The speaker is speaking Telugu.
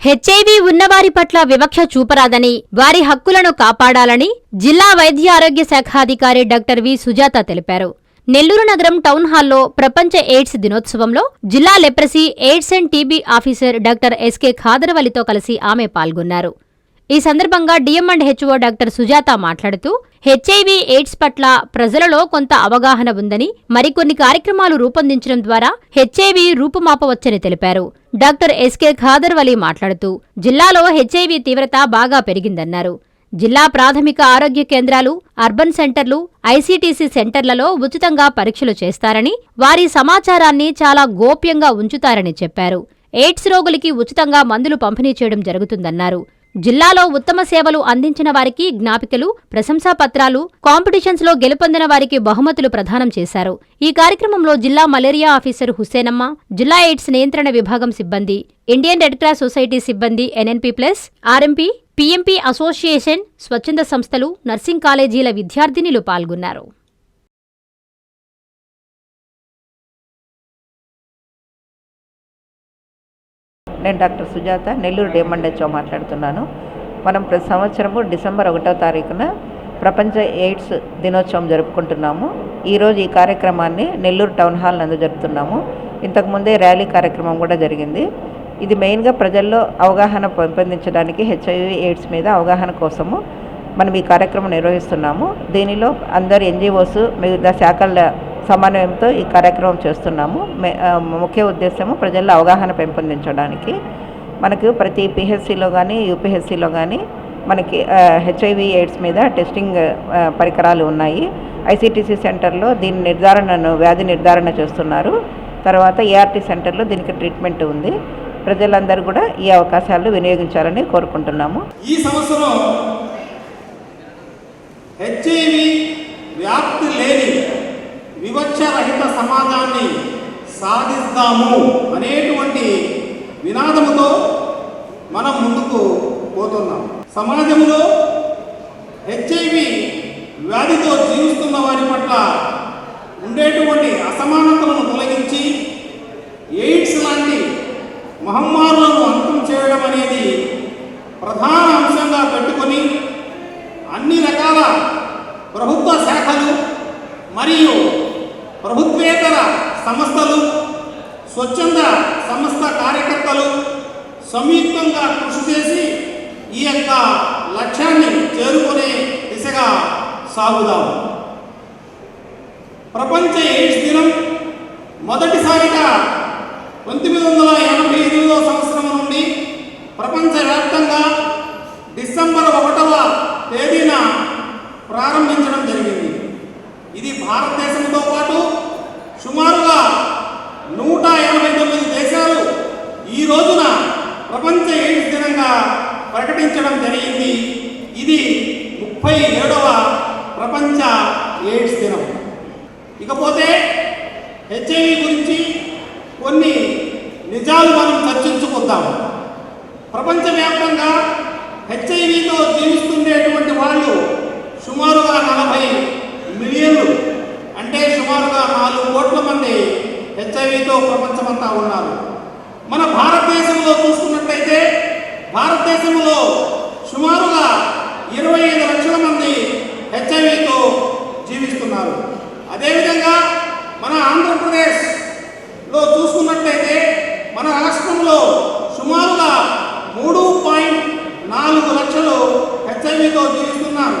హెచ్ఐవి ఉన్నవారి పట్ల వివక్ష చూపరాదని వారి హక్కులను కాపాడాలని జిల్లా వైద్య ఆరోగ్య శాఖ అధికారి డాక్టర్ వి. సుజాత తెలిపారు. నెల్లూరు నగరం టౌన్ హాల్లో ప్రపంచ ఎయిడ్స్ దినోత్సవంలో జిల్లా leprosy AIDS and TB officer doctor SK ఖాదరవలితో కలిసి ఆమె పాల్గొన్నారు. ఈ సందర్భంగా DM and HO doctor Sujatha మాట్లాడుతూ హెచ్ఐవి ఎయిడ్స్ పట్ల ప్రజలలో కొంత అవగాహన ఉందని మరికొన్ని కార్యక్రమాలు రూపొందించడం ద్వారా హెచ్ఐవి రూపుమాపవచ్చని తెలిపారు. డాక్టర్ ఎస్కే ఖాదర్వలి మాట్లాడుతూ జిల్లాలో హెచ్ఐవి తీవ్రత బాగా పెరిగిందన్నారు. జిల్లా ప్రాథమిక ఆరోగ్య కేంద్రాలు అర్బన్ సెంటర్లు ఐసీటీసీ సెంటర్లలో ఉచితంగా పరీక్షలు చేస్తారని వారి సమాచారాన్ని చాలా గోప్యంగా ఉంచుతారని చెప్పారు. ఎయిడ్స్ రోగులకి ఉచితంగా మందులు పంపిణీ చేయడం జరుగుతుందన్నారు. జిల్లాలో ఉత్తమ సేవలు అందించిన వారికి జ్ఞాపికలు ప్రశంసా పత్రాలు కాంపిటీషన్స్లో గెలుపొందిన వారికి బహుమతులు ప్రదానం చేశారు. ఈ కార్యక్రమంలో జిల్లా మలేరియా ఆఫీసర్ హుసేనమ్మ జిల్లా ఎయిడ్స్ నియంత్రణ విభాగం సిబ్బంది ఇండియన్ రెడ్ క్రాస్ సొసైటీ సిబ్బంది NNP plus RMP PMP association స్వచ్ఛంద సంస్థలు నర్సింగ్ కాలేజీల విద్యార్థినిలు పాల్గొన్నారు. నేను డాక్టర్ సుజాత నెల్లూరు డేమండేచో మాట్లాడుతున్నాను. మనం ప్రతి సంవత్సరము డిసెంబర్ ఒకటో తారీఖున ప్రపంచ ఎయిడ్స్ దినోత్సవం జరుపుకుంటున్నాము. ఈరోజు ఈ కార్యక్రమాన్ని నెల్లూరు టౌన్ హాల్ నందు జరుపుతున్నాము. ఇంతకుముందే ర్యాలీ కార్యక్రమం కూడా జరిగింది. ఇది మెయిన్గా ప్రజల్లో అవగాహన పెంపొందించడానికి హెచ్ఐవి ఎయిడ్స్ మీద అవగాహన కోసము మనం ఈ కార్యక్రమం నిర్వహిస్తున్నాము. దీనిలో అందరు ఎన్జిఓస్ వివిధ శాఖల సమన్వయంతో ఈ కార్యక్రమం చేస్తున్నాము. ముఖ్య ఉద్దేశము ప్రజల్లో అవగాహన పెంపొందించడానికి. మనకు ప్రతి పిహెచ్సిలో కానీ యూపీహెచ్సిలో కానీ మనకి హెచ్ఐవి ఎయిడ్స్ మీద టెస్టింగ్ పరికరాలు ఉన్నాయి. ఐసిటిసి సెంటర్లో దీని నిర్ధారణను వ్యాధి నిర్ధారణ చేస్తున్నారు. తర్వాత ఏఆర్టీ సెంటర్లో దీనికి ట్రీట్మెంట్ ఉంది. ప్రజలందరూ కూడా ఈ అవకాశాలు వినియోగించాలని కోరుకుంటున్నాము. ఈ సంవత్సరం హెచ్ఐవి రహిత సమాజాన్ని సాధిస్తాము అనేటువంటి వినాదముతో మనం ముందుకు పోతున్నాం. సమాజంలో హెచ్ఐవి వ్యాధితో జీవిస్తున్న వారి పట్ల ఉండేటువంటి అసమానతలను తొలగించి ఎయిడ్స్ లాంటి మహమ్మారులను అంతం చేయడం అనేది ప్రధాన అంశంగా పెట్టుకొని అన్ని రకాల ప్రభుత్వ శాఖలు మరియు ప్రభుత్వేతర సంస్థలు స్వచ్ఛంద సంస్థ కార్యకర్తలు సంయుక్తంగా కృషి చేసి ఈ యొక్క లక్ష్యాన్ని చేరుకునే దిశగా సాగుదాం. ప్రపంచ ఎయిడ్స్ దినం మొదటిసారిగా పంతొమ్మిది వందల ఎనభై ఎనిమిదవ సంవత్సరం నుండి ప్రపంచవ్యాప్తంగా డిసెంబర్ ఒకటవ తేదీన ప్రారంభించడం జరిగింది. ఇది భారతదేశంతో పాటు సుమారుగా నూట ఎనభై తొమ్మిది దేశాలు ఈ రోజున ప్రపంచ ఎయిడ్స్ దినంగా ప్రకటించడం జరిగింది. ఇది ముప్పై ఏడవ ప్రపంచ ఎయిడ్స్ దినం. ఇకపోతే హెచ్ఐవి గురించి కొన్ని నిజాలు మనం చర్చించుకుందాం. ప్రపంచవ్యాప్తంగా హెచ్ఐవితో జీవిస్తుండేటువంటి వాళ్ళు సుమారుగా నలభై మిలియన్లు అంటే సుమారుగా నాలుగు కోట్ల మంది హెచ్ఐవితో ప్రపంచమంతా ఉన్నారు. మన భారతదేశంలో చూసుకున్నట్లయితే భారతదేశంలో సుమారుగా ఇరవై ఐదు లక్షల మంది హెచ్ఐవితో జీవిస్తున్నారు. అదేవిధంగా మన ఆంధ్ర చూసుకున్నట్లయితే మన రాష్ట్రంలో సుమారుగా మూడు పాయింట్ నాలుగు లక్షలు హెచ్ఐవితో జీవిస్తున్నారు